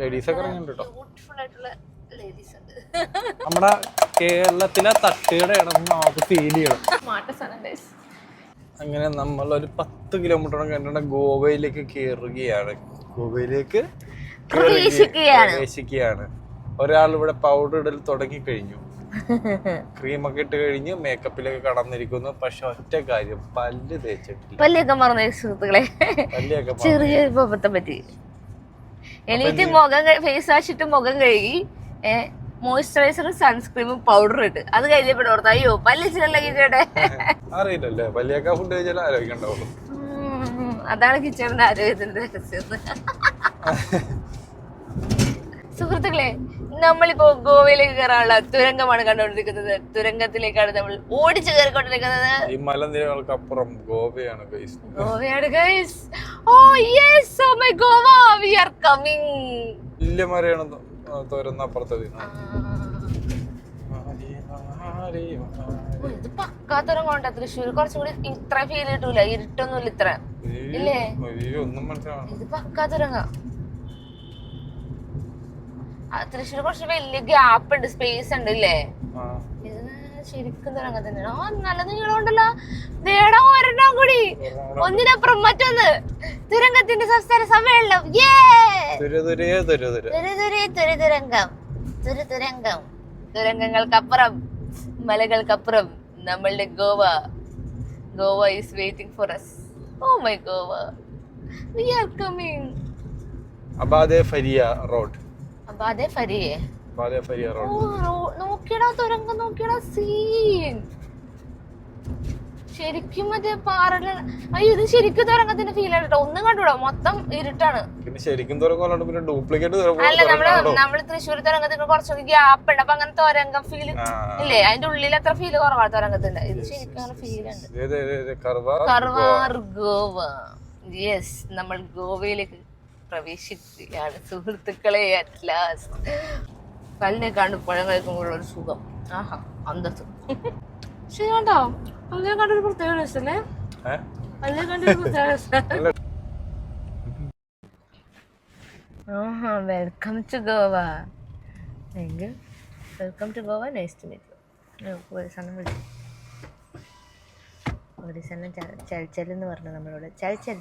Ladies ഒക്കെ ഇറങ്ങിയിട്ടുണ്ട് കേട്ടോ ബ്യൂട്ടിഫുൾ ആയിട്ടുള്ള ലേഡീസ് ഉണ്ട്. നമ്മുടെ കേരളത്തിലെ തട്ടുകട ഇടന്ന് നമുക്ക് ഫീൽ ചെയ്യണം. അങ്ങനെ നമ്മൾ ഒരു പത്ത് കിലോമീറ്റർ കഴിഞ്ഞാൽ ഗോവയിലേക്ക് കയറുകയാണ് ഗോവയിലേക്ക് പ്രവേശിക്കുകയാണ്. പ്രവേശിക്കുകയാണ്. ഒരാൾ ഇവിടെ പൗഡർ ഇടൽ തുടങ്ങി കഴിഞ്ഞു. ക്രീമൊക്കെ ഇട്ട് കഴിഞ്ഞ് മേക്കപ്പിലൊക്കെ കടന്നിരിക്കുന്നു. പക്ഷെ ഒറ്റ കാര്യം പല്ല് തേച്ചിട്ടില്ല. പല്ലൊക്കെ മറന്നു സുഹൃത്തുക്കളെ. പപ്പത്തം പറ്റി. എണീറ്റ് മുഖം ഫേസ് വാഷ് ഇട്ട് മുഖം കഴുകി മോയ്സ്ചറൈസറും സൺസ്ക്രീമും പൗഡറും ഇട്ട്. അത് കഴിഞ്ഞപ്പോൾ ഓർത്ത് അയ്യോ പല്ല് ചിലകിച്ചേട്ടെ അറിയില്ലല്ലേ? പല്ലിയൊക്കെ ഫുഡ് കഴിച്ചാൽ ആലോചിക്കണ്ടാവുള്ളൂ അതാണ് കിച്ചണിന്റെ ആരോഗ്യത്തിന്റെ രഹസ്യം. സുഹൃത്തുക്കളെ നമ്മളിപ്പോ ഗോവയിലേക്ക് കയറാനുള്ള തുരങ്കമാണ് കണ്ടുകൊണ്ടിരിക്കുന്നത്. തുരങ്കത്തിലേക്കാണ് നമ്മൾ ഓടിച്ചു കയറിക്കൊണ്ടിരിക്കുന്നത്. ഈ മലനിരകൾക്കപ്പുറം ഗോവയാണ് guys ഗോവയാണ് guys oh yes oh my Goa we are coming വലിയ മരയാണ് തോരുന്ന അപ്പുറത്തെ ഇത് പക്കാ തുരങ്കമുണ്ട് തൃശ്ശൂർ കുറച്ചുകൂടി ഇത്ര ഫീൽ കിട്ടൂല. ഇരുട്ടൊന്നുമില്ല ഇത്ര. ഇല്ലേ? ഒന്നും മനസ്സിലാണ് ഇത് പക്കാ തുരങ്ക. തൃശ്ശൂർ കുറച്ച് വലിയ ഗ്യാപ്പ് ഉണ്ട് സ്പേസ് ഉണ്ട് ഇല്ലേ? ശരിക്കും തുരങ്ക തന്നെയാണ്. ആ നല്ല നീളമുണ്ടല്ലോ. ഒരെണ്ണം കൂടി. ഒന്നിനപ്പുറം മറ്റൊന്ന്. തുരങ്കത്തിന്റെ സംസ്ഥാന സമ്മേളനം. തുരതുരങ്കം തുരങ്കങ്ങൾക്കപ്പുറം മലകൾക്കപ്പുറം നമ്മളുടെ Goa. Goa is waiting for us oh my Goa. We are coming Abade Faria road. നോക്കിയടാ തുരങ്കം നോക്കിയടാ സീൻ. ശരിക്കും മറ്റേ പാറല അയ്യോ ഇത് ശരിക്കും തുരങ്കത്തിന്റെ ഫീൽ ആയിട്ടോ ഒന്നും കണ്ടുകൂടാ മൊത്തം ഇരുട്ടാണ്. ശരിക്കും പിന്നെ ഡ്യൂപ്ലിക്കേറ്റ് അല്ല നമ്മൾ നമ്മൾ തൃശ്ശൂർ തുരങ്കത്തിന് കുറച്ചൊക്കെ ഗ്യാപ്പ് ഉണ്ട്. അപ്പൊ അങ്ങനെ തുരങ്കം ഫീൽ. ഇല്ലേ? അതിന്റെ ഉള്ളിൽ അത്ര ഫീൽ കുറവാണ് തുരങ്കത്തിന്റെ. ഇത് ശരിക്കും അങ്ങനെ ഫീൽ ഉണ്ട്. കർവാർ ഗോവ. യെസ് നമ്മൾ ഗോവയിലേക്ക് പ്രവേശിക്കുകയാണ്. സുഹൃത്തുക്കളെ അറ്റ് ലാസ്റ്റ് കല്ലിനെ കണ്ട് പഴം കഴിക്കുമ്പോഴുള്ള ഒരു സുഖം. ആഹാ അന്തസ് ശരി കണ്ടോ? കല്ലിനെ കണ്ടൊരു പ്രത്യേക രസല്ലേ? അല്ലേ കണ്ടൊരു പ്രത്യേക രസം ആഹാ welcome to Goa. Thank you welcome to Goa. Nice to meet you ഒരു സമയം വിളിച്ചു. ഒരു സമയം ചൽ ചൽ എന്ന് പറഞ്ഞു നമ്മളോട്. ചൽ ചൽ.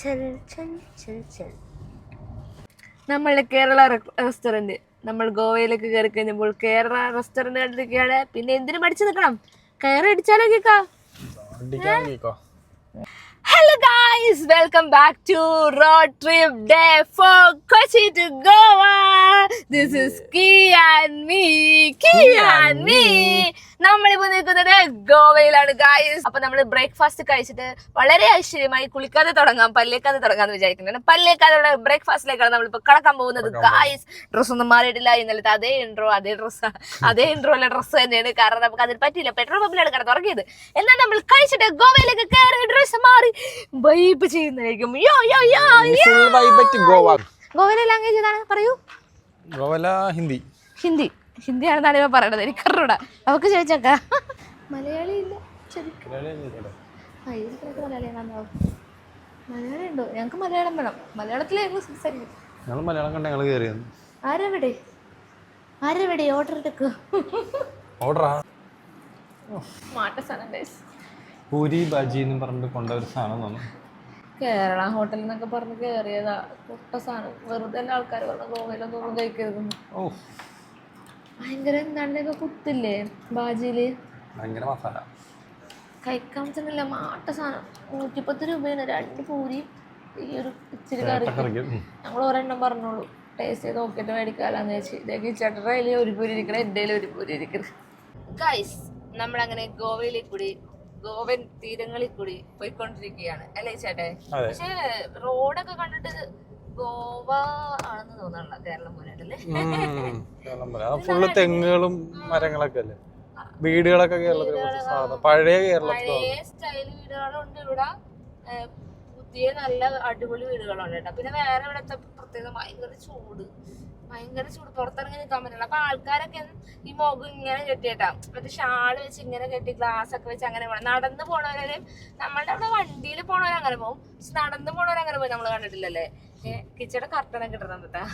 ചൽ ചൽ ചൽ ചൽ. നമ്മളുടെ കേരള റെസ്റ്റോറന്റ് നമ്മൾ ഗോവയിലേക്ക് കയറി കഴിഞ്ഞപ്പോൾ കേരള റെസ്റ്റോറന്റ് കണ്ടിരിക്കുകയാണ്. പിന്നെ എന്തിനു പഠിച്ചു നിൽക്കണം കയറി അടിച്ചാലോ കേൾക്കാം Hello guys welcome back to road trip day four Kochi to Goa this is me, me and me. നമ്മളിപ്പോ നിൽക്കുന്നത് ഗോവയിലാണ് ഗായ്സ് അപ്പൊ നമ്മൾ ബ്രേക്ക്ഫാസ്റ്റ് കഴിച്ചിട്ട് വളരെ ഐശ്വര്യമായി കുളിക്കാതെ തുടങ്ങാം പല്ലേക്കാതെ തുടങ്ങാന്ന് വിചാരിക്കുന്നുണ്ട്. പല്ലേക്കാതെ ബ്രേക്ക്ഫാസ്റ്റിലേക്കാണ് നമ്മളിപ്പോ കടക്കാൻ പോകുന്നത് ഗായ്സ് ഡ്രസ് ഒന്നും മാറിയിട്ടില്ല. ഇന്നലത്തെ അതേ ഇൻട്രോ അതേ ഡ്രസ്സ് അതേ ഇൻട്രോ ഇൻട്രോയിലെ ഡ്രസ്സ് തന്നെയാണ്. കാരണം നമുക്ക് അതിൽ പറ്റിയില്ല. പെട്രോൾ പമ്പിലാണ് കിടന്ന് തുടങ്ങിയത് എന്നാൽ നമ്മൾ കഴിച്ചിട്ട് ഗോവയിലേക്ക് കയറി ഡ്രസ്സ് മാറി. വൈബ് ചെയ്യുന്നതായിരിക്കും. യോ യോ യോ യോ. ഗോവ. ഗോവയിലെ ലാംഗ്വേജ് ഏതാണ് പറയൂ. ഗോവല ഹിന്ദി. ഹിന്ദി. ഹിന്ദിയാണെന്നാണ് ഇവ പറയണത്. എനിക്ക് അറിഞ്ഞൂടാ നമുക്ക് ചോദിച്ചേക്ക. മലയാളി ഇല്ല മലയാളി ഉണ്ടോ ഞങ്ങൾക്ക് മലയാളം വേണം. മലയാളത്തിലേ ഞങ്ങൾ സംസാരിക്കും. ഞങ്ങൾ മലയാളം കണ്ട ഞങ്ങൾ കയറിയത് ആരെവിടെ? ആരെവിടെ? ഓർഡർ എടുക്കുക ഓർഡറാ മാട്ട ഗൈസ് പൂരി ബജി എന്ന് പറഞ്ഞിട്ട് കൊണ്ട ഒരു സാധനം തന്നു കേരള ഹോട്ടലിൽ നിന്നൊക്കെ പറഞ്ഞ് കയറിയതാ പൊട്ട സാധനം. വെറുതെ ആൾക്കാർ പറഞ്ഞ ഗോവയിലൊന്നും ഒന്നും കഴിക്കരുതെന്ന് ഓ ഭയങ്കര എന്താണ്ടൊക്കെ കുത്തില്ലേ ബാജിയിൽ? ഭയങ്കര മസാല. കഴിക്കാൻ പറ്റുന്നില്ല. മാട്ട സാധനം. നൂറ്റിപ്പത്ത് രൂപയാണ്. രണ്ട് പൂരി ഈ ഒരു ഇച്ചിരി കറി. ഞങ്ങൾ ഒരെണ്ണം പറഞ്ഞോളൂ. ടേസ്റ്റ് ചെയ്ത് നോക്കിയിട്ട് മേടിക്കാലാന്ന് വെച്ച് ഇതേക്ക് ചേട്ടന്റെ കയ്യിൽ ഒരു പൂരി ഇരിക്കണം എന്റെ ഒരു പൂരി ഇരിക്കണം. ഗൈസ് നമ്മളങ്ങനെ ഗോവയിലേക്ക് കൂടി ഗോവൻ തീരങ്ങളിൽ കൂടി പോയിക്കൊണ്ടിരിക്കുകയാണ്. അല്ലേ ചേട്ടേ? പക്ഷേ റോഡൊക്കെ കണ്ടിട്ട് ഗോവ ആണെന്ന് തോന്നണല്ലോ കേരളം പോലെ. ഫുള്ള് തെങ്ങുകളും മരങ്ങളൊക്കെ അല്ലേ? വീടുകളൊക്കെ കേരളത്തിൽ പഴയ കേരളത്തിൽ പഴയ സ്റ്റൈൽ വീടുകളുണ്ട് ഇവിടെ. പുതിയ നല്ല അടിപൊളി വീടുകളുണ്ട് കേട്ടോ. പിന്നെ വേറെ ഇവിടുത്തെ പ്രത്യേകത ഭയങ്കര ചൂട്. ഭയങ്കര ചൂട്. പുറത്തിറങ്ങി നിൽക്കാൻ പറ്റില്ല. അപ്പൊ ആൾക്കാരൊക്കെ ഈ മുഖം ഇങ്ങനെ കെട്ടിയിട്ടാ. മറ്റേ ഷാൾ വെച്ച് ഇങ്ങനെ കെട്ടി ഗ്ലാസ് ഒക്കെ വെച്ച് അങ്ങനെ പോകണം നടന്ന് പോണവരെ നമ്മളുടെ അവിടെ വണ്ടിയിൽ പോണവർ അങ്ങനെ പോകും പക്ഷെ നടന്ന് പോണവർ അങ്ങനെ പോയി. നമ്മൾ കണ്ടിട്ടില്ലല്ലേ? കിച്ചടെ കർട്ടനെ കിട്ടുന്നുണ്ട് കേട്ടാ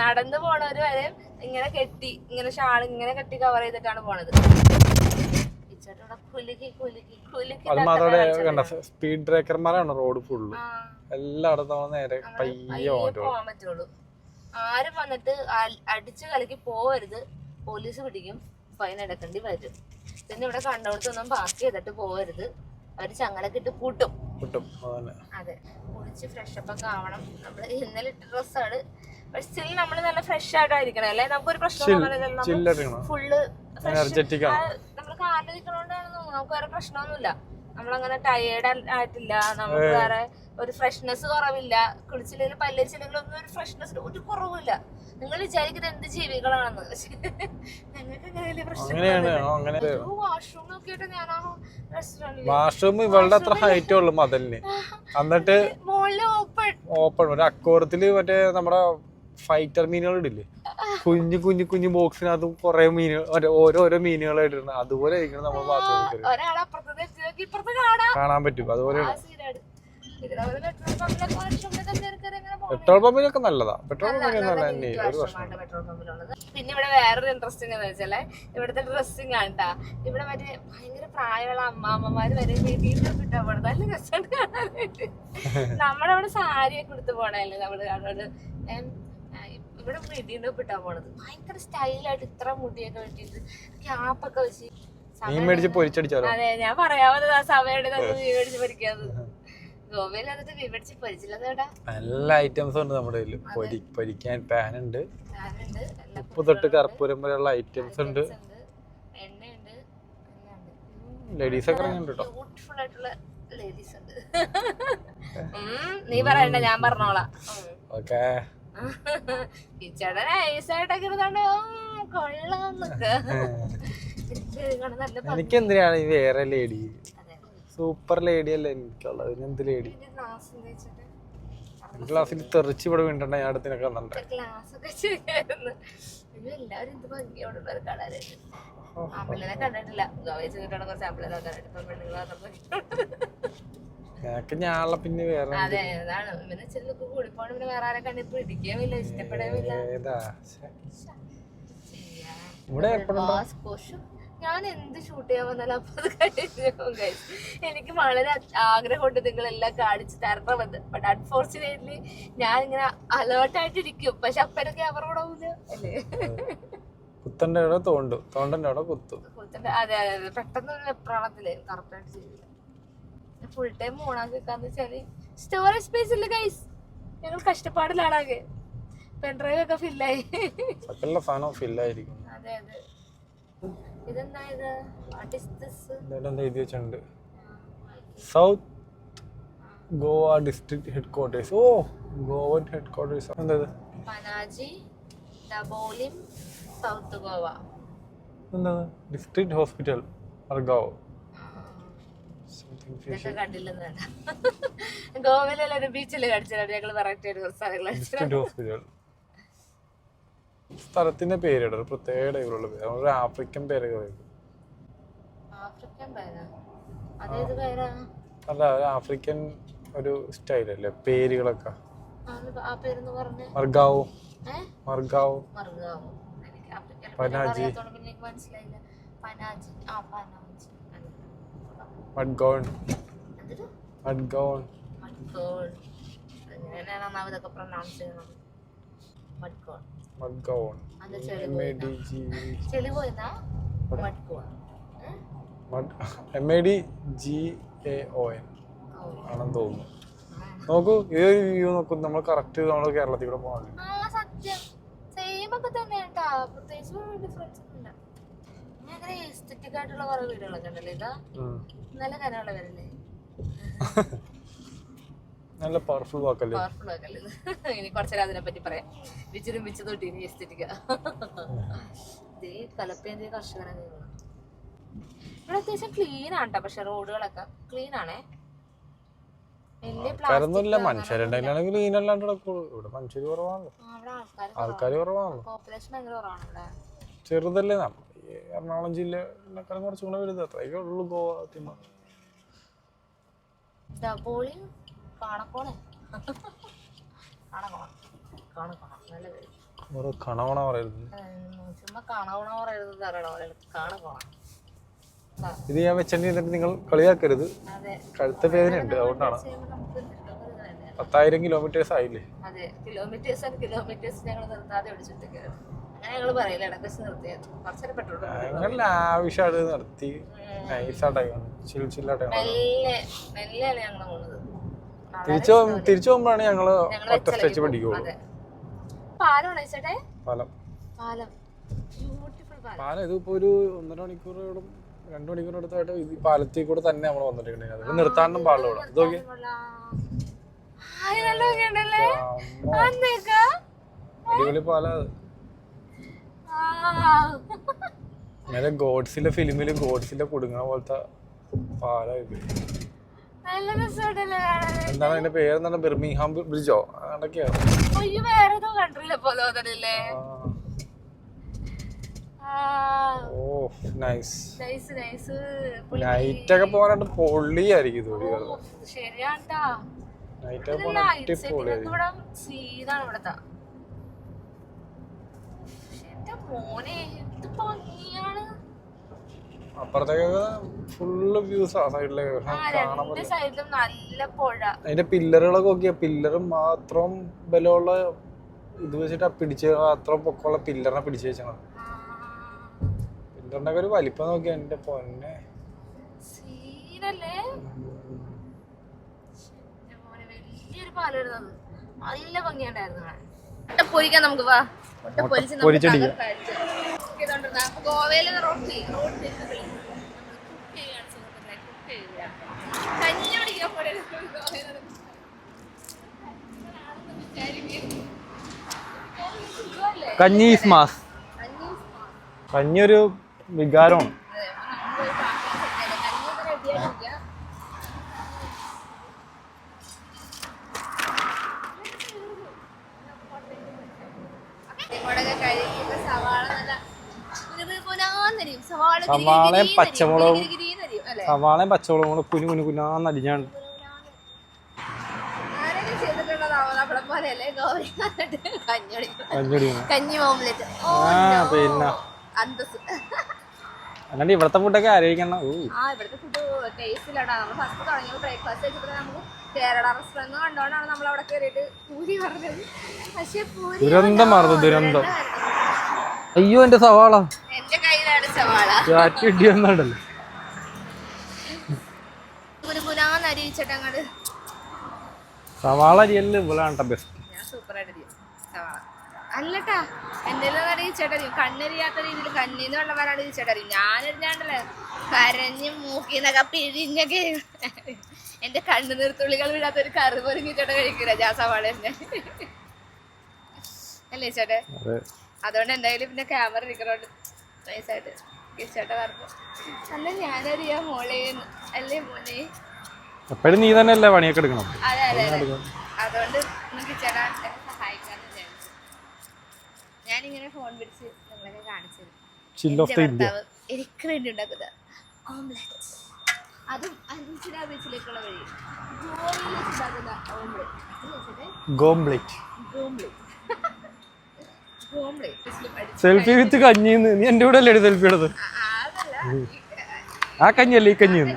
നടന്നു പോണവര് വരെ ഇങ്ങനെ കെട്ടി ഇങ്ങനെ ഷാൾ ഇങ്ങനെ കെട്ടി കവർ ചെയ്തിട്ടാണ് പോണത്. കണ്ട സ്പീഡ് ബ്രേക്കർമാരാണ് റോഡ് ഫുള്ള് എല്ലായിടത്തും നേരെ പയ്യെ പോകാൻ പറ്റുള്ളൂ. ആരും വന്നിട്ട് അടിച്ചു കലക്കി പോവരുത്. പോലീസ് പിടിക്കും ഫൈൻ അടക്കേണ്ടി വരും. പിന്നെ ഇവിടെ കണ്ടോടത്തൊന്നും പാർക്ക് ചെയ്തിട്ട് പോവരുത്. അവർ ചങ്ങലൊക്കെ ഇട്ട് കൂട്ടും കിട്ടും അതെ. കുളിച്ച് ഫ്രഷ് അപ്പ് ഒക്കെ ആവണം. നമ്മൾ ഇന്നലെ ഇട്ട ഡ്രസ്സാണ് പക്ഷെ സ്റ്റിൽ നമ്മൾ നല്ല ഫ്രഷ് ആയിട്ടായിരിക്കണം അല്ലേ? നമുക്കൊരു പ്രശ്നം ഫുള്ള് എനർജറ്റിക് ആണ്. കാറിൽ നിൽക്കണോണ്ടാണെന്ന് നമുക്ക് വേറെ പ്രശ്നമൊന്നുമില്ല. നമ്മളങ്ങനെ ടയേർഡ് ആയിട്ടില്ല. നമുക്ക് വേറെ ഒരു ഫ്രഷ്നെസ് കുറവില്ല. കുളിച്ചില്ലെങ്കിൽ പല്ലിച്ചില്ലെങ്കിൽ ഒന്നും ഒരു ഫ്രഷ്നെസ് ഒരു കുറവില്ല നിങ്ങൾ വിചാരിക്കുന്നത് എന്ത് ജീവികളാണെന്ന്. ഞങ്ങൾക്ക് അങ്ങനെ പ്രശ്നം വാഷ്റൂം നോക്കിയിട്ട് ഞാൻ ആ റെസ്റ്റോറന്റിൽ വാഷ്റൂം ഇവളുടെ അത്ര ഹൈറ്റ് ഉള്ളു മതലിന്. എന്നിട്ട് മുകളിൽ ഓപ്പൺ ഓപ്പൺ ഒരു അക്കോറത്തിൽ മറ്റേ നമ്മുടെ ഫൈറ്റർ മീനുകൾ ഇടില്ലേ? കുഞ്ഞു കുഞ്ഞു കുഞ്ഞു ബോക്സിനകത്ത് കുറെ മീനുകൾ ഓരോരോ മീനുകൾ ഇടുന്നത് അതുപോലെ ആയിരിക്കണം നമ്മൾ ബാത്റൂമിൽ കാണാൻ പറ്റും. അതുപോലെ പെട്രോൾ പമ്പിലൊക്കെ പോകണം പെട്രോൾ പമ്പിലൊക്കെ നല്ലതാ. നല്ല- തന്നെ ഒരു പ്രശ്നം പിന്നെ ഇവിടെ വേറൊരു ഇൻട്രസ്റ്റിംഗ് എന്ന് വെച്ചാൽ ഇവിടുത്തെ ഡ്രസ്സിങ് ആണ് ഇവിടെ മറ്റേ ഭയങ്കര പ്രായമുള്ള അമ്മാമ്മമാര് വരെ വീട്ടിൽ ഇട്ടാ പോണത് നല്ല രസമുണ്ട് നമ്മുടെ അവിടെ സാരിയൊക്കെ എടുത്ത് പോണല്ലേ അവിടെ ഇവിടെ വീടിന്റെ കിട്ടാൻ പോണത് ഭയങ്കര സ്റ്റൈലായിട്ട് ഇത്ര മുടിയൊക്കെ വെട്ടിയിട്ട് ക്യാപ്പൊക്കെ വെച്ച് മീൻ മേടിച്ച് പൊരിച്ചടിച്ചാലോ? അതെ ഞാൻ പറയാമത് ആ സമയം മേടിച്ച് പൊരിക്കാത് ഗോവയിൽ എന്നിട്ട് വിവരിച്ച് പൊരിച്ചില്ല കേട്ടാ. നല്ല ഐറ്റംസ് ഉണ്ട് നമ്മുടെ കയ്യിൽ പൊരി പൊരിക്കാൻ പാൻ ഉണ്ട്. ഉപ്പ് തൊട്ട് കർപ്പൂരം വരെയുള്ള ഐറ്റംസ് ഉണ്ട്. ലേഡീസ് ഒക്കെ ഉണ്ട് കേട്ടോ. ബ്യൂട്ടിഫുൾ ആയിട്ടുള്ള ലേഡീസ് ഉണ്ട്. നീ പറയണ്ട ഞാൻ പറഞ്ഞോളാം. ഓക്കെ കിച്ചട നൈസായിട്ടൊക്കെ ഇരുന്നോണ്ട് ഉം, കൊള്ളാന്നൊക്കെ എനിക്ക് എന്തിനാണ് ഈ വേറെ ലേഡി. സൂപ്പർ ലേഡി അല്ല എനിക്കുള്ളത്. എന്ത് ലേഡി ക്ലാസ്സിൽ തെറിച്ച് ഇവിടെ വീണ്ടണ്ട ഞാൻ അടുത്തിനൊക്കെ വന്നിട്ടുണ്ട്. ഗ്ലാസ് ഒക്കെ ചെയ്യായിരുന്നു എല്ലാവരും എന്ത് ആ പിള്ളേരെ കണ്ടിട്ടില്ല. ഗോവയിൽ ചെന്നിട്ടാണ് കുറച്ച് ഇപ്പൊ പെണ്ണുങ്ങൾ വന്നപ്പോ ഞങ്ങൾക്ക് പിന്നെ വേറെ അതെ അതാണ്. ഇവന് ഇച്ചിരി ലുക്ക് കൂടിപ്പോണ് പിന്നെ വേറെ ആരെ കണ്ടി പിടിക്കുകയുമില്ല ഇഷ്ടപ്പെടുകയുമില്ല ഏതാ? ശ്ശെ. ഇവിടെ ഞാൻ എന്ത് ഷൂട്ട് ചെയ്യാൻ വന്നാലും അപ്പൊ അത് കഴിഞ്ഞു എനിക്ക് വളരെ ആഗ്രഹമുണ്ട് നിങ്ങളെല്ലാം കാണിച്ചു തരണമെന്ന്. ബട്ട് അൺഫോർച്ചുനേറ്റ്ലി ഞാൻ ഇങ്ങനെ അലേർട്ടായിട്ടിരിക്കും. പക്ഷെ അപ്പനെ ക്യാമറ അല്ലേ? കുത്തന്റെ അവിടെ തോണ്ടു. തോണ്ടന്റെ അവിടെ കുത്തു. അതെ അതെ പെട്ടെന്ന് ഒരു വെപ്രാളത്തിൽ കറക്റ്റായിട്ട് ചെയ്യില്ല ഫുൾ ടൈം ഓൺ വെക്കാന്ന് വെച്ചാൽ സ്റ്റോറേജ് സ്പേസ് ഇല്ല ഗൈസ് ഞങ്ങൾ കഷ്ടപ്പാടിലാണാകെ. പെൻഡ്രൈവ് ഒക്കെ ഫില്ലായി സകല സാധനം ഫില്ലായിരിക്കും അതെ അതെ. ഇതെന്താ ഇത്? വാട്ട് ഇസ് ദിസ് എന്താ എഴുതി വെച്ചിട്ടുണ്ട്. South Goa district headquarters oh Goan headquarters എന്താ ഇത്? പനാജി ദബോലിം സൗത്ത് ഗോവ എന്താ ഡിസ്ട്രിക്ട് ഹോസ്പിറ്റൽ സംതിങ് ഇതൊക്കെ കണ്ടില്ലെന്ന് വേണ്ട ഗോവയിലെല്ലാവരും ബീച്ചിൽ കടിച്ചാൽ ഞങ്ങൾ വെറൈറ്റി ആയിട്ട് കുറച്ച് സ്ഥലങ്ങൾ ഡിസ്ട്രിക്ട് ഹോസ്പിറ്റൽ സ്ഥലത്തിന്റെ പേരിട ഒരു പ്രത്യേക ടൈപ്പിലുള്ള പേര്. ഒരു ആഫ്രിക്കൻ പേരൊക്കെ ആഫ്രിക്കൻ അല്ല ഒരു ആഫ്രിക്കൻ ഒരു സ്റ്റൈലല്ലേ പേരുകളൊക്കെ. മർഗാവോ. മർഗാവ്. പനാജി. പനാജി. ആ പനാജി എങ്ങനെയാണ് ഇതൊക്കെ പ്രൊനൗൺസ് ചെയ്യണം മഡ്ഗോൺ മഡ്ഗോൺ അത് ചെളി M A D G പോയെന്നാ M A D G A O N ആണെന്ന് തോന്നുന്നു. നോക്കൂ ഈ വ്യൂ നോക്കൂ. നമ്മൾ കറക്റ്റ് നമ്മൾ കേരളത്തിൽ കൂടെ പോകാൻ ഡിഫറൻസ് ഒന്നുമില്ല. ഭയങ്കര എസ്തറ്റിക് ആയിട്ടുള്ള കുറെ വീടുകളൊക്കെ ഉണ്ടല്ലോ ഇതാ? നല്ല കനമുള്ള വരല്ലേ നല്ല പവർഫുൾ വാക്കല്ലേ? പവർഫുൾ വാക്കല്ലേ? ഇനി കുറച്ചേരം അതിനെ പറ്റി പറയാം വിച്ചിരും വിച്ചു തൊട്ടി ഇനി ഇതേ കലപ്പേന്തിയ കർഷകനെ ഇവിടെ അത്യാവശ്യം ക്ലീൻ ആണ്ട്ടോ പക്ഷെ റോഡുകളൊക്കെ ക്ലീൻ ആണേ. ആൾക്കാരൊന്നുമില്ല മനുഷ്യരുണ്ടെങ്കിലാണെങ്കിൽ ക്ലീൻ അല്ലാണ്ട് നടക്കുള്ളൂ. ഇവിടെ മനുഷ്യർ കുറവാണല്ലോ. ആൾക്കാർ കുറവാണല്ലോ. ചെറുതല്ലേ നമ്മൾ എറണാകുളം ജില്ലയിലേക്കാളും കുറച്ചും കൂടെ വലുത്. അത്രയൊക്കെ ഉള്ളൂ ഗോവ സത്യം ഓരോ കണവണ പറയരുത്. ഇത്. ഞാൻ വെച്ചിട്ടുണ്ടെങ്കിൽ നിങ്ങൾ കളിയാക്കരുത്. കഴുത്ത വേദന ഉണ്ട് അതുകൊണ്ടാണ്. പത്തായിരം കിലോമീറ്റേഴ്സ് ആയില്ലേ? കിലോമീറ്റേഴ്സ് കിലോമീറ്റേഴ്സ് ഞങ്ങൾ നിർത്താതെ ഞങ്ങൾ പറയില്ല ഇടയ്ക്ക് വെച്ച് നിർത്തിയത് കുറച്ചേരം പെട്രോൾ ഞങ്ങൾ ആവശ്യമായിട്ട് മെല്ലെ മെല്ലെയാണ് ഞങ്ങൾ പോണത്. തിരിച്ചു തിരിച്ചു പോകുമ്പോഴാണ് ഞങ്ങൾ ഒറ്റ സ്ട്രെച്ച് പഠിക്കുള്ളൂ അതെ. പാലമാണ് ചേട്ടേ? പാലം. പാലം. പാലം. പാലം ഇതിപ്പോ ഒരു ഒന്നര മണിക്കൂറോടും രണ്ടു മണിക്കൂർ അടുത്തായിട്ട് ഈ പാലത്തിൽ കൂടെ തന്നെ നമ്മൾ വന്നിട്ടുണ്ടെങ്കിൽ അത് നിർത്താണ്ടും പാടില്ല ഇവിടെ. ഇതൊക്കെ അടിപൊളി പാല ഇങ്ങനെ ഗോഡ്സിലെ ഫിലിമിൽ ഗോഡ്സിലെ കുടുങ്ങണ പോലത്തെ പാലായി എന്താണ് അതിന്റെ പേരെന്താണ്? ബെർമിംഗ്ഹാം ബ്രിഡ്ജോ? അതൊക്കെയാണ് ഓ നൈസ്. നൈറ്റ് ഒക്കെ പോകാനായിട്ട് പൊള്ളിയായിരിക്കും ഇത് ഒരു നൈറ്റ് ഒക്കെ സീനാണ് ഇവിടത്തെ. മോനെ എന്ത് ഭംഗിയാണ്. അപ്പുറത്തേക്കൊക്കെ ഫുള്ള് വ്യൂസ് ആ സൈഡിലേക്ക് രണ്ട് സൈഡിലും നല്ല പുഴ. അതിന്റെ പില്ലറുകളൊക്കെ നോക്കിയ പില്ലറും മാത്രം ബലമുള്ള ഇത് വെച്ചിട്ട് പിടിച്ച് അത്ര പൊക്കമുള്ള പില്ലറിനെ പിടിച്ചു വെച്ചാണ് പില്ലറിന്റെ ഒരു വലിപ്പം നോക്കിയ എന്റെ പൊന്നെ. സീനല്ലേ? വലിയൊരു പാലം ഇടുന്നത് നല്ല ഭംഗിയുണ്ടായിരുന്നു പൊരിക്കാൻ നമുക്ക് വാ. മുട്ട പൊരിച്ച് നമുക്ക് പൊരിച്ചടിക്കാം. തകർത്ത് അടിച്ച്. ഇതുകൊണ്ടിരുന്നാ അപ്പൊ ഗോവയിലെ റോട്ടി റോട്ടി കുക്ക് ചെയ്യാണ് സുഹൃത്തുക്കളെ കുക്ക് ചെയ്യുക കഞ്ഞി പിടിക്കാൻ ഗോവയിലെ കഞ്ഞി മാസ്. കഞ്ഞി ഒരു വികാരമാണ്. സവാളയും പച്ചമുളകും സവാളയും പച്ചമുളകും കൂടെ കുഞ്ഞു കുഞ്ഞു കുഞ്ഞാന്ന് അരിഞ്ഞാണ് പിന്നെ. അല്ലാണ്ട് ഇവിടത്തെ ഫുഡൊക്കെ ആലോചിക്കണം ദുരന്തം ആ ഇവിടുത്തെ ഫുഡ് ടേസ്റ്റിലാണ് നമ്മൾ ഫസ്റ്റ് ബ്രേക്ക്ഫാസ്റ്റ് കഴിച്ചപ്പോൾ നമുക്ക് കേരള റെസ്റ്റോറന്റ് നമ്മൾ അവിടെ കയറിയിട്ട് പൂരി പറഞ്ഞത്. പക്ഷെ പൂരി ദുരന്തമാർന്നു ദുരന്തം. അയ്യോ എന്റെ സവാള. എന്റെ കയ്യിലാണ് സവാള. ഇവളാണ് ബെസ്റ്റ് ഞാൻ സൂപ്പറായിട്ട് ചെയ്യും സവാള. അല്ലട്ടാ എന്റെ അറിയിച്ചേട്ടറിയും കണ്ണരിയാത്ത രീതിയിൽ കണ്ണീന്ന് വെള്ളം വരാണ്ട് ചോദിച്ചേട്ടറിയും ഞാനറിഞ്ഞാണ്ടല്ലേ കരഞ്ഞ് മൂക്കിന്നൊക്കെ പിഴിഞ്ഞൊക്കെ എന്റെ കണ്ണു നിർത്തുള്ളികൾ വിടാത്ത ഒരു കറി പൊരുങ്ങി ചേട്ടൻ കഴിക്കില്ല ഞാൻ സവാള തന്നെ. അല്ലേ ചേട്ടൻ അതെ. അതുകൊണ്ട് എന്തായാലും പിന്നെ ക്യാമറ ഇരിക്കണോണ്ട് നൈസായിട്ട് ചേട്ടൻ പറഞ്ഞു അല്ല ഞാനറിയാം മോളെ അല്ലേ മോനെ? എപ്പോഴും നീ തന്നെയല്ലേ പണിയൊക്കെ എടുക്കണം അതെ അതെ അതെ. അതുകൊണ്ട് നിങ്ങൾക്ക് ചേട്ടാ എന്നെ സഹായിക്കാന്ന് വിചാരിച്ചു. ഞാനിങ്ങനെ ഫോൺ പിടിച്ച് നിങ്ങളൊക്കെ കാണിച്ചത് തരും. ഓഫ് ദ ഇന്ത്യ എനിക്ക് വേണ്ടി ഉണ്ടാക്കുന്ന ഓംലെറ്റ് അതും അഞ്ചിന ബീച്ചിലേക്കുള്ള വഴി. ഗോവയിൽ ഓംലെറ്റ് ഗോംബ്ലേറ്റ് പഠിച്ചു സെൽഫി വിത്ത് കഞ്ഞിന്ന്. നീ എന്റെ കൂടെ അല്ലേ സെൽഫി എടുത്ത് ആ കഞ്ഞല്ലേ ഈ കഞ്ഞിന്ന്?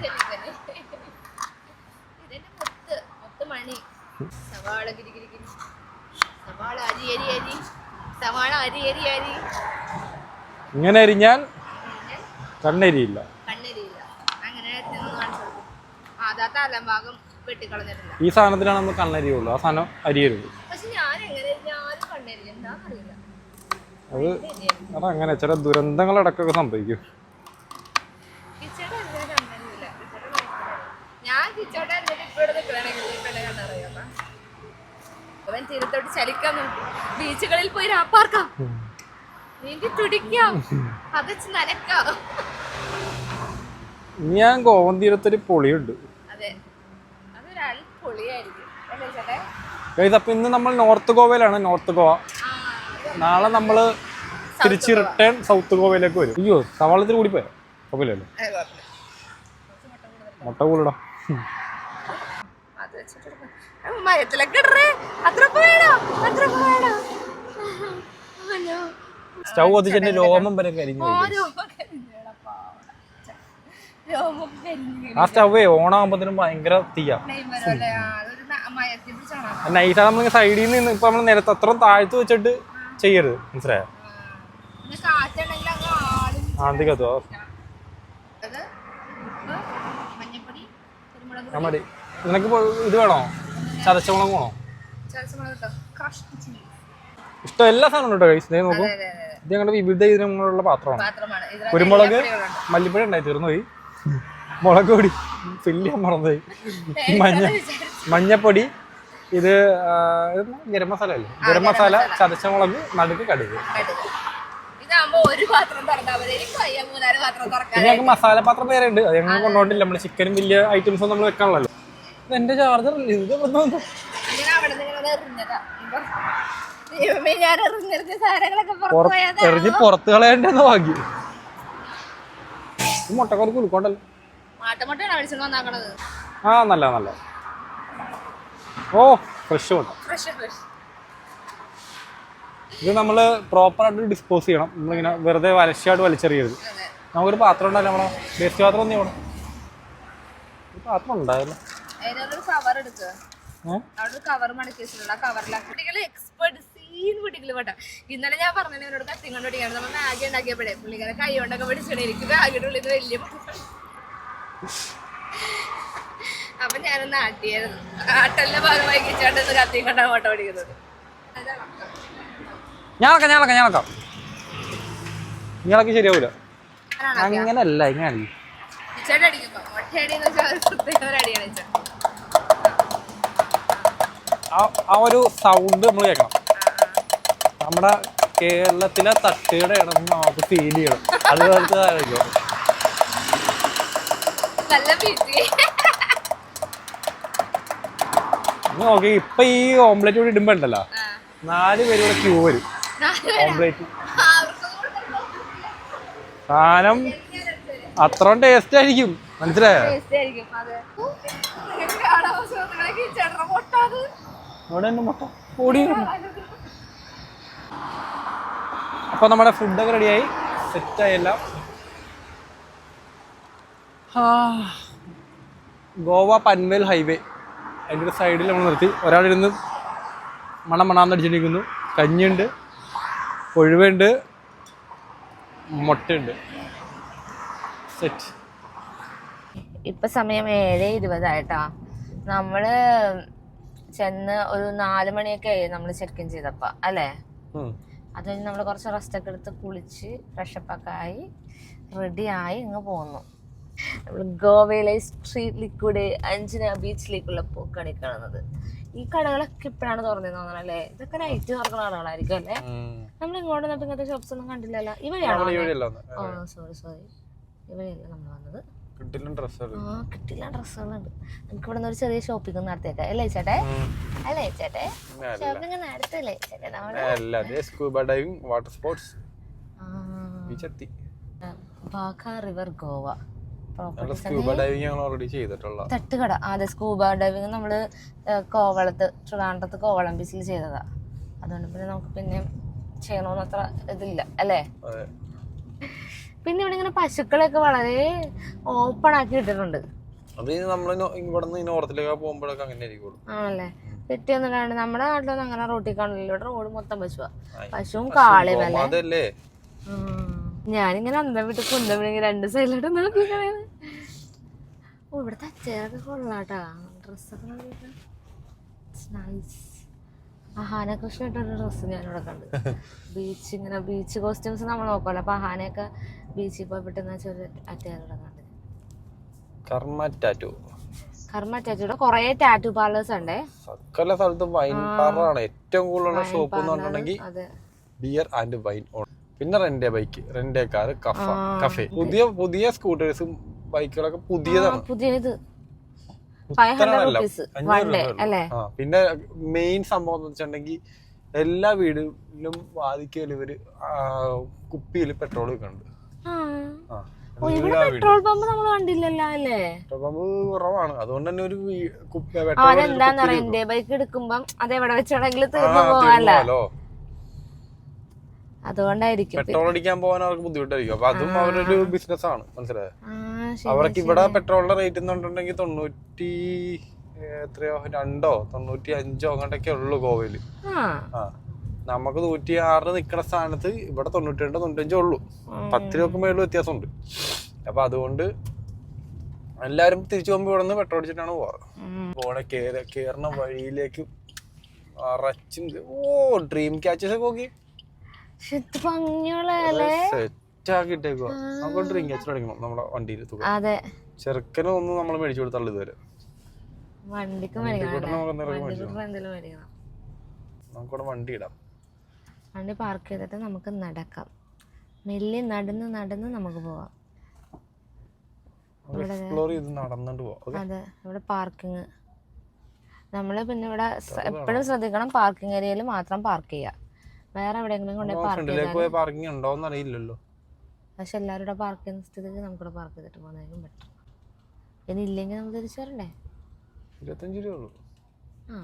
ഇങ്ങനെ അരിഞ്ഞാൽ കണ്ണരിയില്ല. ഈ സാധനത്തിലാണ് നമ്മൾ കണ്ണരിയുള്ളൂ. ആ സാധനം അരിയരുത് പക്ഷെ ഞാൻ എങ്ങനെ ഞാനും കണ്ണരി എന്താണെന്നറിയില്ല അത് അതങ്ങനെ ചില ദുരന്തങ്ങൾ ഇടക്കൊക്കെ സംഭവിക്കും കിച്ചടെ എന്താ കണ്ണരിയില്ല കിച്ചടെ ഞാൻ കിച്ചോടെ എന്നിട്ട് ഇപ്പൊ അതങ്ങനെ ചില ദുരന്തങ്ങളടക്കൊക്കെ സംഭവിക്കും. അവൻ തീരത്തോട്ട് ചലിക്കാൻ ബീച്ചുകളിൽ പോയി രാപ്പാർക്കാം നീന്തി തുടിക്കാം അതച്ച് നനക്കാം ഇനി ഞാൻ പൊളിയുണ്ട്. അതെ. അല്ലേ ചേട്ടേ? ഗൈസ് അപ്പൊ ഇന്ന് നമ്മൾ നോർത്ത് ഗോവയിലാണ്. നോർത്ത് ഗോവ നാളെ നമ്മൾ തിരിച്ച് റിട്ടേൺ സൗത്ത് ഗോവയിലേക്ക് വരും. അയ്യോ സവാളത്തിൽ കൂടി പോയോ? കുഴപ്പമില്ലല്ലോ. മുട്ട കൂടിടാം. സ്റ്റൗ കത്തിച്ചെന്റെ രോമം വരെ കരിഞ്ഞു. ആ സ്റ്റവേ ഓണാകുമ്പോഴത്തേനും ഭയങ്കര തീയാ. നൈസാ നമ്മളിങ്ങനെ സൈഡിൽ നിന്ന് ഇപ്പൊ നമ്മൾ നിലത്ത് അത്ര താഴ്ത്തു വെച്ചിട്ട് ചെയ്യരുത്. മനസ്സിലായോ? ആന്തി കത്തുവോ ഞാൻ മതി. നിനക്ക് ഇത് വേണോ? ചതച്ചമുളക് വേണോ? ഇഷ്ടം എല്ലാ സാധനവും കേട്ടോ കഴിച്ചു നോക്കൂ. ഇത് ഞങ്ങളുടെ വിവിധ ഇതിനുള്ള പാത്രമാണ്. കുരുമുളക് മല്ലിപ്പഴ മല്ലിപ്പഴം ഉണ്ടായി തീർന്നു പോയി. മുളക് പൊടി. ഫില്ല് ചെയ്യാൻ മറന്നുപോയി. മഞ്ഞ മഞ്ഞപ്പൊടി ഇത് ഗരം മസാല അല്ലേ? ഗരം മസാല ചതച്ച മുളക് നടുക്ക് കടുക്. ഞങ്ങൾക്ക് മസാല പാത്രം പേരുണ്ട് അത് ഞങ്ങൾ കൊണ്ടുപോയിട്ടില്ല നമ്മൾ ചിക്കനും വലിയ ഐറ്റംസും ഒന്നും നമ്മൾ വെക്കാനുള്ളല്ലോ ഇത് എന്റെ ചാർജർ ഇത് എറിഞ്ഞ് പുറത്ത് കളയേണ്ടെന്ന് വാങ്ങി മുട്ടക്കൊരു വന്നാക്കണത്? ആ നല്ല നല്ല ഓ ഫ്രഷ് ഫ്രഷ് ഇത് നമ്മൾ പ്രോപ്പറായിട്ട് ഡിസ്പോസ് ചെയ്യണം. നമ്മളിങ്ങനെ വെറുതെ വലശയായിട്ട് വലിച്ചെറിയരുത്. നമുക്കൊരു പാത്രം ഉണ്ടല്ലോ നമ്മളെ? വേസ്റ്റ് പാത്രം ഒന്നും ചെയ്യണം ഒരു പാത്രം ഉണ്ടായല്ലോ കവർ എടുക്കുക അവിടെ കവർ മടക്കി വെച്ചിട്ടുണ്ട് ആ കവറിലാക്കി കുട്ടികൾ എക്സ്പെർട്ട് സീൻ കുട്ടികൾ പെട്ട ഇന്നലെ ഞാൻ പറഞ്ഞു എന്നോട് കത്തി കൊണ്ട് നമ്മൾ മാഗി ഉണ്ടാക്കിയപ്പോഴേ പുള്ളിക്കാരെ കൈ കൊണ്ടൊക്കെ പിടിച്ചിട്ട് എനിക്ക് മാഗിയുടെ ഉള്ളിൽ വലിയ. അപ്പൊ ഞാനൊന്ന് ആട്ടിയായിരുന്നു ആട്ടലിന്റെ ഭാഗമായി കിച്ചാട്ട് കത്തി കൊണ്ടാണ് ഓട്ടം പഠിക്കുന്നത് ഞാനൊക്കെ ഞാനൊക്കെ ഞാനൊക്കെ ഇങ്ങളൊക്കെ ശരിയാവൂല. അങ്ങനല്ല ഇങ്ങനെ കിച്ചടി അടിക്കുമ്പോ ഒറ്റയടി എന്ന് വെച്ചാൽ ഒരു പ്രത്യേക ഒരു അടിയാണ് വെച്ചാൽ ആ ആ ഒരു സൗണ്ട് നമ്മൾ കേൾക്കണം. നമ്മുടെ കേരളത്തിലെ തട്ടുകട ആണെന്ന് നമുക്ക് ഫീൽ ചെയ്യണം. അതുപോലത്തെ ആയിരിക്കും. നല്ല ഇനി നോക്കി ഇപ്പൊ ഈ ഓംലെറ്റ് കൂടി ഇടുമ്പോ ഉണ്ടല്ലോ. നാല് പേര് കൂടെ ക്യൂ വരും. ഓംലെറ്റ് സാധനം അത്രയും ടേസ്റ്റ് ആയിരിക്കും. മനസ്സിലായോ? അവിടെ തന്നെ മുട്ട. ഓടി അപ്പൊ നമ്മുടെ ഫുഡൊക്കെ റെഡിയായി സെറ്റായി എല്ലാം. ഗോവ പൻവേൽ ഹൈവേ അതിന്റെ ഒരു സൈഡിൽ നമ്മൾ നിർത്തി. ഒരാളിരുന്ന് മണം മണാന്ന് അടിച്ചിരിക്കുന്നു. കഞ്ഞിയുണ്ട് കൊഴുവുണ്ട് മുട്ടയുണ്ട്. സെറ്റ് ഇപ്പൊ സമയം ഏഴ് ഇരുപതായിട്ടാ. നമ്മൾ ചെന്ന് ഒരു നാല് മണിയൊക്കെ ആയി നമ്മൾ ചെക്ക് ഇൻ ചെയ്തപ്പോ അല്ലേ? അത് കഴിഞ്ഞ് നമ്മൾ കുറച്ച് റെസ്റ്റ് ഒക്കെ എടുത്ത് കുളിച്ച് ഫ്രഷപ്പ് ഒക്കെ ആയി റെഡി ആയി ഇങ്ങ് പോന്നു. നമ്മൾ ഗോവയിലെ സ്ട്രീറ്റിൽ കൂടെ അഞ്ചിന ബീച്ചിലേക്കുള്ള പോക്കാണ് ഈ കാണുന്നത്. ഈ കടകളൊക്കെ ഇപ്പോഴാണ് തുറന്നു തോന്നണല്ലേ ഇതൊക്കെ നൈറ്റ് തുറക്കുന്ന കടകളായിരിക്കും അല്ലേ? നമ്മൾ ഇങ്ങോട്ട് വന്നപ്പോ ഇങ്ങനത്തെ ഷോപ്സ് ഒന്നും കണ്ടില്ലല്ലോ? ഇവയാണ് ഓ സോറി സോറി ഇവയല്ല നമ്മൾ വന്നത്? കിട്ടില്ല ഡ്രസ്സുകളുണ്ട്. നമുക്ക് ഇവിടെ ഒരു ചെറിയ ഷോപ്പിംഗ് നടത്തിയേക്കാം. അല്ലേ ചേട്ടേ? അല്ലേ ചേട്ടേ? ഷോപ്പിംഗ് നടത്തല്ലേ ചേട്ടേ അല്ല അതെ scuba diving water sports ബീച്ചെത്തി Baga river Goa. Scuba diving ഞങ്ങൾ ഓൾറെഡി ചെയ്തിട്ടുള്ള തട്ടുകട. അതെ സ്കൂബ ഡൈവിങ് നമ്മൾ കോവളത്ത് ട്രിവാൻഡ്രത്ത് കോവളം ബീച്ചിൽ ചെയ്തതാ. അതുകൊണ്ട് പിന്നെ നമുക്ക് പിന്നെ ചെയ്യണമെന്ന് അത്ര ഇതില്ല അല്ലേ? പിന്നെ ഇവിടെ ഇങ്ങനെ പശുക്കളെയൊക്കെ വളരെ ഓപ്പൺ ആക്കി ഇട്ടിട്ടുണ്ട്. അത് നമ്മൾ ഇവിടെ നിന്ന് നോർത്തിലേക്ക് പോകുമ്പോഴൊക്കെ അങ്ങനെ ആയിരിക്കും ആണല്ലേ? തെറ്റിയൊന്നും കാണും നമ്മുടെ നാട്ടിലൊന്നും അങ്ങനെ റോട്ടിൽ കാണില്ല ഇവിടെ റോഡ് മൊത്തം പശുവാ. പശുവും കാളയും അല്ലേ. ഞാനിങ്ങനെ അന്തം വിട്ട് കുന്തം രണ്ട് സൈഡിലോട്ട് നോക്കി ഓ ഇവിടുത്തെ അച്ചേരൊക്കെ കൊള്ളാട്ടാ. ഡ്രസ്സൊക്കെ നൈസ് അഹാന കൃഷ്ണ ഇട്ടൊരു ഡ്രസ്സ് ഞാനിവിടെ കണ്ടു. ബീച്ച് ഇങ്ങനെ ബീച്ച് കോസ്റ്റ്യൂംസ് നമ്മൾ നോക്കുമല്ലോ അപ്പൊ അഹാനയൊക്കെ ബീച്ചിൽ പോയി പെട്ടെന്ന് വെച്ചാൽ അറ്റയറിവിടെ കണ്ടു കർമ്മ ടാറ്റു കർമ്മ ടാറ്റൂടെ കുറേ ടാറ്റു പാർലേഴ്സ് ഉണ്ടേ. സകല സ്ഥലത്തും വൈൻ പാർലറാണ് ഏറ്റവും കൂടുതലുള്ള ഷോപ്പ് എന്ന് പറഞ്ഞിട്ടുണ്ടെങ്കിൽ ബിയർ ആൻഡ് വൈൻ പിന്നെ rent a bike rent a car kapha cafe പുതിയ പുതിയ സ്കൂട്ടേഴ്സും ബൈക്കുകളൊക്കെ പുതിയതാണ്. പുതിയത്. പിന്നെ മെയിൻ സംഭവം എന്ന് വെച്ചിട്ടുണ്ടെങ്കിൽ എല്ലാ വീടിലും വാദിക്കലും ഇവർ കുപ്പിയിൽ പെട്രോൾ വെക്കുന്നുണ്ട്. പെട്രോൾ പമ്പ് നമ്മൾ കണ്ടില്ലല്ലോ അല്ലേ? പെട്രോൾ പമ്പ് കുറവാണ്. അതുകൊണ്ട് തന്നെ ഒരു അതെന്താന്ന് പറയാ എന്റെ ബൈക്ക് എടുക്കുമ്പം അത് എവിടെ വെച്ചാണെങ്കിലും തീർന്നു പോവാലോ. അതുകൊണ്ടായിരിക്കും പെട്രോൾ അടിക്കാൻ പോകാൻ അവർക്ക് ബുദ്ധിമുട്ടായിരിക്കും. അപ്പൊ അതും അവരൊരു ബിസിനസ് ആണ്. ശരി അവർക്ക് ഇവിടെ പെട്രോളിന്റെ റേറ്റ് എന്ന് പറഞ്ഞിട്ടുണ്ടെങ്കിൽ തൊണ്ണൂറ്റി എത്രയോ രണ്ടോ തൊണ്ണൂറ്റി അഞ്ചോ അങ്ങോട്ടൊക്കെ ഉള്ളു ഗോവയിൽ നമുക്ക് നൂറ്റി ആറ് നിക്കുന്ന സ്ഥാനത്ത് ഇവിടെ തൊണ്ണൂറ്റി രണ്ട് തൊണ്ണൂറ്റഞ്ചേ ഉള്ളു. പത്ത് രൂപക്ക് മേളിൽ വ്യത്യാസമുണ്ട്. അപ്പൊ അതുകൊണ്ട് എല്ലാരും തിരിച്ചു പോകുമ്പോ ഇവിടെ നിന്ന് പെട്രോൾ അടിച്ചിട്ടാണ് പോവാറ്. പോണ കേറ കേറണ വഴിയിലേക്ക് അറച്ചും ഓ ഡ്രീം ക്യാച്ചസ് ഒക്കെ നോക്കി. സെറ്റ് ആക്കിട്ടേക്കുവാ നമുക്ക് ഡ്രിങ്ക് ക്യാച്ചർ അടിക്കണം നമ്മുടെ വണ്ടിയിൽ തുക. അതെ. ചെറുക്കനെ ഒന്നും നമ്മൾ മേടിച്ചു കൊടുത്താൽ ഇതുവരെ. വണ്ടിക്ക് നമുക്കിവിടെ വണ്ടി ഇടാം. വണ്ടി പാർക്ക് ചെയ്തിട്ട് നമുക്ക് നടക്കാം. മെല്ലെ നടന്ന് നടന്ന് നമുക്ക് പോവാം. എക്സ്പ്ലോർ ചെയ്ത് നടന്നിട്ട് പോവാം. അതെ ഇവിടെ പാർക്കിങ് നമ്മൾ പിന്നെ ഇവിടെ എപ്പോഴും ശ്രദ്ധിക്കണം പാർക്കിംഗ് ഏരിയയിൽ മാത്രം പാർക്ക് ചെയ്യുക വേറെ എവിടെയെങ്കിലും കൊണ്ടുപോയി പാർക്ക് പാർക്കിംഗ് ഉണ്ടോന്ന് അറിയില്ലല്ലോ പക്ഷെ എല്ലാവരും ഇവിടെ പാർക്ക് ചെയ്യുന്ന സ്ഥിതിക്ക് നമുക്കിവിടെ പാർക്ക് ചെയ്തിട്ട് പോകുന്നതായിരിക്കും ബെറ്റർ ഇനി ഇല്ലെങ്കിൽ നമുക്ക് തിരിച്ചു വരണ്ടേ ഇരുപത്തഞ്ച് രൂപ ഉള്ളൂ. ആ.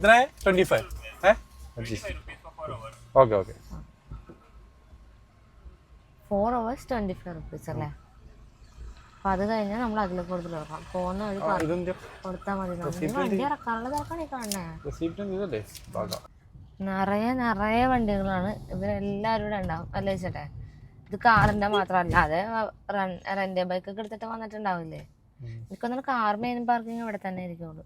ഇത്രേ ട്വന്റി ഫൈവ് ഏ? Okay okay four hours twenty five rupees അല്ലേ? അപ്പൊ അത് കഴിഞ്ഞാൽ നമ്മൾ അതിൽ കൂടുതൽ പോകുന്ന വഴി കൊടുത്താൽ മതി. വണ്ടി ഇറക്കാനുള്ള തിരക്കാണ് ഈ കാണുന്നത് നിറയെ നിറയെ വണ്ടികളാണ് ഇവരെല്ലാവരും ഇവിടെ ഉണ്ടാവും. അല്ലേ ചേട്ടാ? ഇത് കാറിന്റെ മാത്രമല്ല അത് റെന്റ് ബൈക്ക് ഒക്കെ എടുത്തിട്ട് വന്നിട്ടുണ്ടാവില്ലേ? എനിക്കൊന്നും കാർ മെയിൻ പാർക്കിംഗ് ഇവിടെ തന്നെ ആയിരിക്കുള്ളൂ.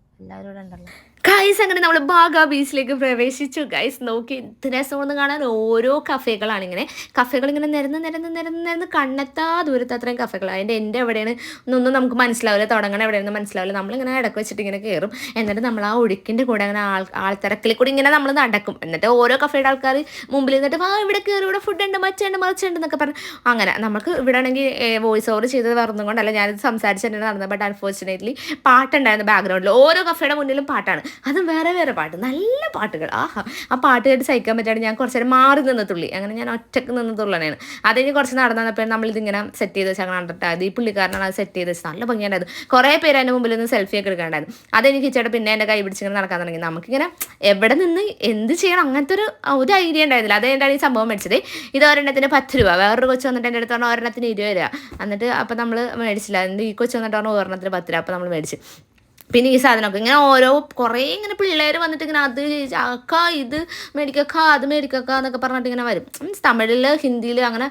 ഗൈസ് അങ്ങനെ നമ്മൾ ബാഗ ബീച്ചിലേക്ക് പ്രവേശിച്ചു. ഗൈസ് നോക്കി എന്ത് രസമെന്ന് കാണാൻ ഓരോ കഫേകളാണ് ഇങ്ങനെ. കഫേകൾ ഇങ്ങനെ നിരന്ന് നിരന്ന് നിരന്ന് നിരന്ന് കണ്ണെത്താ ദൂരത്ത് അത്രയും കഫേകൾ അതിന്റെ എന്റെ എവിടെയാണ് ഒന്നും നമുക്ക് മനസ്സിലാവില്ല. തുടങ്ങണ എവിടെയാണെന്ന് മനസ്സിലാവില്ല. നമ്മളിങ്ങനെ ഇടയ്ക്ക് വെച്ചിട്ട് ഇങ്ങനെ കയറും എന്നിട്ട് നമ്മൾ ആ ഒഴുക്കിന്റെ കൂടെ അങ്ങനെ ആൾ ആൾത്തിരക്കിൽ കൂടി ഇങ്ങനെ നമ്മൾ നടക്കും. എന്നിട്ട് ഓരോ കഫേയുടെ ആൾക്കാർ മുമ്പിൽ നിന്നിട്ട് ആ ഇവിടെ കയറി ഇവിടെ ഫുഡ് ഉണ്ട് മച്ചുണ്ട് മറിച്ചുണ്ട് എന്നൊക്കെ പറഞ്ഞ് അങ്ങനെ. നമുക്ക് ഇവിടെ ആണെങ്കിൽ വോയിസ് ഓവർ ചെയ്തത് പറഞ്ഞുകൊണ്ടല്ല ഞാനിത് സംസാരിച്ചിട്ടുണ്ടായിരുന്നു നടന്നത്. ബട്ട് അൺഫോർച്ചുനേറ്റ്ലി പാട്ടുണ്ടായിരുന്നു ബാക്ക്ഗ്രൗണ്ടിൽ ഓരോ കഫേയുടെ മുന്നിലും പാട്ടാണ്. അതും വേറെ വേറെ പാട്ട്. നല്ല പാട്ടുകൾ. ആഹാ. ആ പാട്ട് കേട്ട് സഹിക്കാൻ പറ്റാണ്ട് ഞാൻ കുറച്ച് നേരം മാറി നിന്ന് തുള്ളി. അങ്ങനെ ഞാൻ ഒറ്റയ്ക്ക് നിന്ന് തുള്ളനാണ് അത് കഴിഞ്ഞ് കുറച്ച് നടന്നപ്പോൾ നമ്മളിതിങ്ങനെ സെറ്റ് ചെയ്ത് വെച്ചാൽ കണ്ടിട്ട് അത് ഈ പുള്ളിക്കാരനാണ് അത് സെറ്റ് ചെയ്ത് വെച്ചത് നല്ല ഭംഗിയുണ്ടായിരുന്നു കുറേ പേര് എന്റെ മുമ്പിൽ നിന്ന് സെൽഫി ഒക്കെ എടുക്കാണ്ടായിരുന്നു. അതെനിക്ക് ചേട്ടാ പിന്നെ എന്റെ കൈ പിടിച്ചിങ്ങനെ നടക്കാൻ തുടങ്ങി. നമുക്കിങ്ങനെ എവിടെ നിന്ന് എന്ത് ചെയ്യണം? അങ്ങനത്തെ ഒരു ഒരു ഐഡിയ ഉണ്ടായിരുന്നില്ല. അതുകൊണ്ടാണ് ഈ സംഭവം മേടിച്ചത്. ഇത് ഒരെണ്ണത്തിന് പത്ത് രൂപ. വേറൊരു കൊച്ചു വന്നിട്ട് എന്റെ അടുത്ത് പറഞ്ഞാൽ ഒരെണ്ണത്തിന് ഇരുപത് രൂപ. എന്നിട്ട് അപ്പോൾ നമ്മൾ മേടിച്ചില്ല. എന്നിട്ട് ഈ കൊച്ചു വന്നിട്ട് പറഞ്ഞു ഒരെണ്ണത്തിന് പത്ത് രൂപ. അപ്പോൾ നമ്മൾ മേടിച്ച്. പിന്നെ ഈ സാധനമൊക്കെ ഇങ്ങനെ ഓരോ കുറേ ഇങ്ങനെ പിള്ളേർ വന്നിട്ട് ഇങ്ങനെ അത് അക്ക ഇത് മേടിക്കക്ക അത് മേടിക്കക്ക എന്നൊക്കെ പറഞ്ഞിട്ട് ഇങ്ങനെ വരും. മീൻസ് തമിഴിൽ ഹിന്ദിയിൽ അങ്ങനെ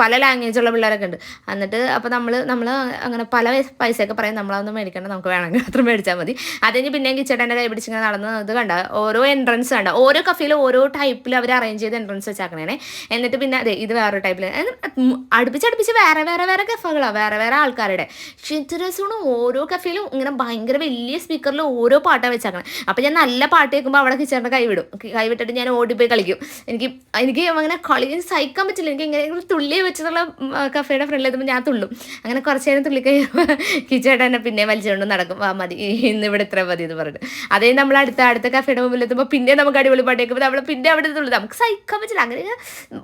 പല ലാംഗ്വേജുള്ള പിള്ളേരൊക്കെ ഉണ്ട്. എന്നിട്ട് അപ്പോൾ നമ്മൾ നമ്മൾ അങ്ങനെ പല പൈസ- പൈസയൊക്കെ പറയും നമ്മളതൊന്നും മേടിക്കേണ്ട നമുക്ക് വേണമെങ്കിൽ മാത്രം മേടിച്ചാൽ മതി. അത് കഴിഞ്ഞ് പിന്നെയും കിച്ചേട്ടന്റെ കൈ പിടിച്ച് ഇങ്ങനെ നടന്ന് ഇത് കണ്ട ഓരോ എൻട്രൻസ് കണ്ട. ഓരോ കഫേയിൽ ഓരോ ടൈപ്പിൽ അവർ അറേഞ്ച് ചെയ്ത് എൻട്രൻസ് വെച്ചാക്കണേ എന്നിട്ട് പിന്നെ അതെ ഇത് വേറൊരു ടൈപ്പിൽ അടുപ്പിച്ചടുപ്പിച്ച് വേറെ വേറെ വേറെ കഫകളാണ് വേറെ വേറെ ആൾക്കാരുടെ. ഇത് ഓരോ കഫേയിലും ഇങ്ങനെ ഭയങ്കര സ്പീക്കറിൽ ഓരോ പാട്ടാണ് വെച്ചാക്കണം. അപ്പോൾ ഞാൻ നല്ല പാട്ട് കേൾക്കുമ്പോൾ അവിടെ കിച്ചറിന്റെ കൈവിടും കൈവിട്ടിട്ട് ഞാൻ ഓടിപ്പോയി കളിക്കും. എനിക്ക് എനിക്ക് അങ്ങനെ കളി സഹിക്കാൻ പറ്റില്ല. എനിക്ക് എങ്ങനെയെങ്കിലും തുള്ളി വെച്ചിട്ടുള്ള കഫേയുടെ ഫ്രണ്ടിൽ എത്തുമ്പോൾ ഞാൻ തുള്ളും. അങ്ങനെ കുറച്ച് നേരം തുള്ളി കഴിയുമ്പോൾ കിച്ചേട്ടൻ എന്നെ പിന്നെ വലിച്ചുകൊണ്ട് നടക്കും. ആ മതി. ഇന്ന് ഇവിടെ ഇത്ര മതി എന്ന് പറഞ്ഞിട്ട്. അതേ നമ്മൾ അടുത്ത അടുത്ത കഫേയുടെ മുമ്പിൽ എത്തുമ്പോൾ പിന്നെ നമുക്ക് അടിപൊളി പാട്ട് കേൾക്കുമ്പോൾ നമ്മൾ പിന്നെ അവിടെ തുള്ളു. നമുക്ക് സഹിക്കാൻ പറ്റില്ല. അങ്ങനെ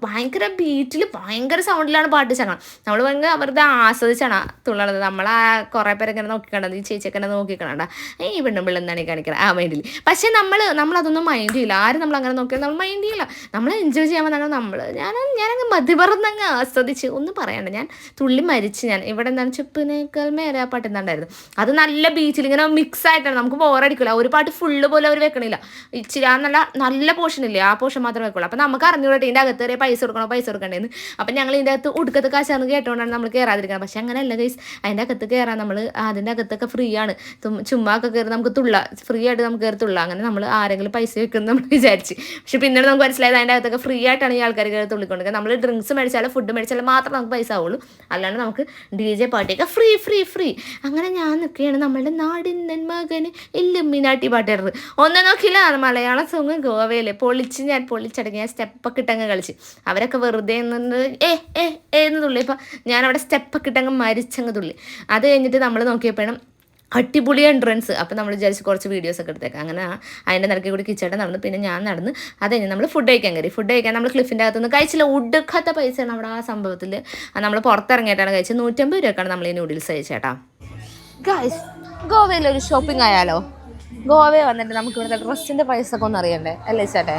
ഭയങ്കര ബീറ്റിൽ ഭയങ്കര സൗണ്ടിലാണ് പാട്ട് ചങ്ങണം നമ്മൾ ഭയങ്കര അവരുടെ ആസ്വദിച്ചാണ് തുള്ളണത്. നമ്മൾ ആ കുറേ പേരെ നോക്കിക്കണത് ഈ ചേച്ചിയൊക്കെ എന്നെ നോക്കിക്കണ്ട ഈ പെണ്ണും പിള്ള എന്താണ് കാണിക്കുന്നത് ആ മൈൻഡിൽ പക്ഷേ നമ്മൾ നമ്മളതൊന്നും മൈൻഡ് ചെയ്യില്ല ആരും നമ്മൾ അങ്ങനെ നോക്കിയാൽ നമ്മൾ മൈൻഡ് ചെയ്യില്ല നമ്മൾ എൻജോയ് ചെയ്യാൻ വന്നാണ് നമ്മൾ ഞാൻ ഞാനങ്ങ് മതിപറന്നങ്ങ് ആസ്വദിച്ച്. ഒന്നും പറയണ്ട. ഞാൻ തുള്ളി മരിച്ച് ഞാൻ. ഇവിടെ എന്താണ് ചെപ്പിനേക്കാൾ മേലെ ആ പാട്ട് എന്താണ്ടായിരുന്നു? അത് നല്ല ബീച്ചിൽ ഇങ്ങനെ മിക്സ് ആയിട്ടാണ്. നമുക്ക് ബോറടിക്കില്ല ഒരു പാട്ട് ഫുള്ള് പോലെ അവർ വെക്കണില്ല. ഇച്ചിരി ആ നല്ല നല്ല പോർഷൻ ഇല്ലേ? ആ പോർഷൻ മാത്രമേ വെക്കുള്ളൂ. അപ്പോൾ നമുക്ക് അറിഞ്ഞൂടെ ഇതിന്റെ അകത്ത് കയറിയ പൈസ കൊടുക്കണോ? പൈസ കൊടുക്കണ്ടേന്ന്. അപ്പം ഞങ്ങൾ ഇതിന്റെ അകത്ത് ഉടുക്കത്ത് കാശാന്ന് കേട്ടോണ്ടാണ് നമ്മൾ കയറാതിരിക്കുന്നത് പക്ഷെ അങ്ങനെയല്ല ഗൈസ് അതിന്റെ അകത്ത് കയറാൻ നമ്മൾ അതിന്റെ അകത്തൊക്കെ ഫ്രീ ആണ്. ചുമ്മാ ഒക്കെ കയറി നമുക്ക് തുള്ള ഫ്രീ ആയിട്ട് നമുക്ക് കയറി തുള്ള. അങ്ങനെ നമ്മൾ ആരെങ്കിലും പൈസ വെക്കുന്നു നമ്മൾ വിചാരിച്ച്. പക്ഷെ പിന്നീട് നമുക്ക് മനസ്സിലായത് അതിന്റെ അകത്തൊക്കെ ഫ്രീ ആയിട്ടാണ് ഈ ആൾക്കാർ കയറി തുള്ളിക്കൊണ്ടിരിക്കുക നമ്മൾ ഡ്രിങ്ക്സ് മേടിച്ചാലും ഫുഡ് മേടിച്ചാലും മാത്രം നമുക്ക് പൈസ ആവുള്ളൂ. അല്ലാണ്ട് നമുക്ക് ഡി ജെ പാട്ടിയൊക്കെ ഫ്രീ ഫ്രീ ഫ്രീ അങ്ങനെ ഞാൻ നിൽക്കുകയാണ്. നമ്മളുടെ നാടിൻ മകന് ഇല്ലുമിനാട്ടി പാട്ടായിരുന്നു ഒന്നും നോക്കില്ല അത് മലയാള സോങ് ഗോവയിലെ പൊളിച്ച് ഞാൻ പൊളിച്ചടങ്ങി ഞാൻ സ്റ്റെപ്പൊക്കെ ഇട്ടങ്ങ് കളിച്ച്. അവരൊക്കെ വെറുതെ ഏ ഏ ഏ എന്ന് തുള്ളി ഇപ്പം ഞാൻ അവിടെ സ്റ്റെപ്പൊക്കെ ഇട്ടങ്ങ് മരിച്ചങ്ങ് തുള്ളി. അത് കഴിഞ്ഞിട്ട് നമ്മൾ നോക്കിയപ്പോഴും അടിപൊളി എൻട്രൻസ് അപ്പോൾ നമ്മൾ വിചാരിച്ച് കുറച്ച് വീഡിയോസ് ഒക്കെ എടുത്തേക്കാം. അങ്ങനെ ആ- അതിന്റെ നിരക്കി കൂടി കിച്ചേട്ടൻ നടന്നു പിന്നെ ഞാൻ നടന്ന് അത് കഴിഞ്ഞ് നമ്മൾ ഫുഡ് കഴിക്കാൻ കയറി. ഫുഡ് കഴിക്കാൻ നമ്മൾ ക്ലിഫിന്റെ അകത്തുനിന്ന് കഴിച്ചില്ല. ഉടുക്കാത്ത പൈസയാണ് അവിടെ ആ സംഭവത്തിൽ നമ്മൾ പുറത്തിറങ്ങിയിട്ടാണ് കഴിച്ചത്. നൂറ്റമ്പത് രൂപക്കാണ് നമ്മൾ ഈ നൂഡിൽസ് കഴിച്ചേട്ടാ. ഗൈസ് ഗോവയിൽ ഒരു ഷോപ്പിംഗ് ആയാലോ? ഗോവയിൽ വന്നിട്ട് നമുക്ക് ഇവിടുത്തെ ഡ്രസ്സിന്റെ പൈസ ഒക്കെ ഒന്ന് അറിയണ്ടേ? അല്ലേ ചേട്ടേ?